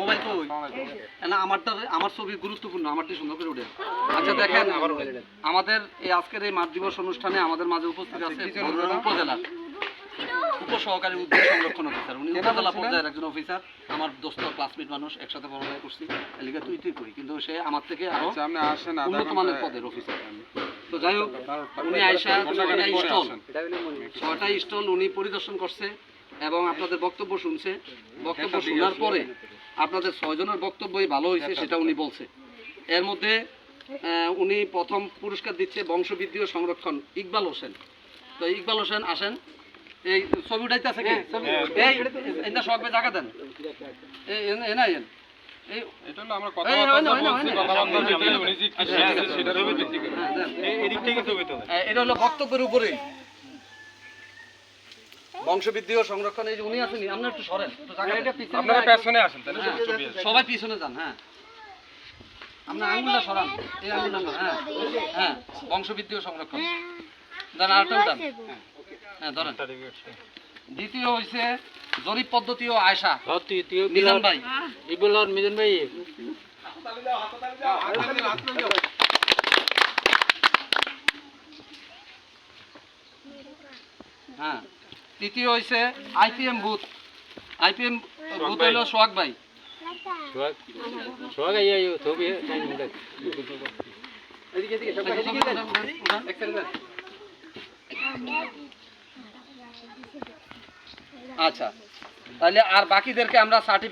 Mobile কই না আমারটা আমার ছবি গুরুত্বপূর্ণ আমারটি সুন্দর করে উঠে। আচ্ছা দেখেন আমাদের এই আজকের এই মাঠ দিবস অনুষ্ঠানে আমাদের মাঝে উপস্থিত আছে বগুড়া উপসহকারী উদ্যোগ সংরক্ষণ অফিসার উনি উপজেলা পর্যায়ের একজন অফিসার আমার দোস্ত ক্লাসমেট মানুষ একসাথে পড়ালেখা করছি। এলিগা তুই তুই করি কিন্তু সে আমার থেকে আরও সামনে আসেন আধা উন্নত মানের পদের অফিসার তো যাই হোক উনি আইসা ছয়টা স্টল। ছয়টা স্টল উনি পরিদর্শন করছে। এবং আপনাদের বক্তব্য শুনছে। বক্তব্য শোনার পরে আপনাদের ছয়জনের বক্তব্যই ভালো হয়েছে সেটা উনি বলছে। এর মধ্যে উনি প্রথম পুরস্কার দিচ্ছে বংশবৃদ্ধি ও সংরক্ষণ ইকবাল হোসেন। তো ইকবাল হোসেন আসেন। এই ছবি উঠাইতে আছে কি? এই এটা সব জায়গা দেন। এই এনে- এনে এটা হলো বক্তব্যের উপরে। বংশবৃদ্ধি ও সংরক্ষণ এই যে উনি আছেন আপনার একটু সরেন। আপনারা পেছনে আসেন তাহলে হ্যাঁ, সবাই পিছনে যান হ্যাঁ। আপনার আঙুলটা সরান এই আঙুলটা হ্যাঁ। হ্যাঁ বংশবৃদ্ধি ও সংরক্ষণ। দেন আরেকটা উঠান। হ্যাঁ ধরেন। দ্বিতীয় হইছে জরিপ পদ্ধতি ও আয়সা। মিজান ভাই মিজান ভাই। হ্যাঁ। তৃতীয় হয়েছে আইপিএম বুথ। আইপিএম বুথ হইল সোহাগ ভাই। আচ্ছা তাহলে আর বাকিদেরকে আমরা সার্টিফিকেট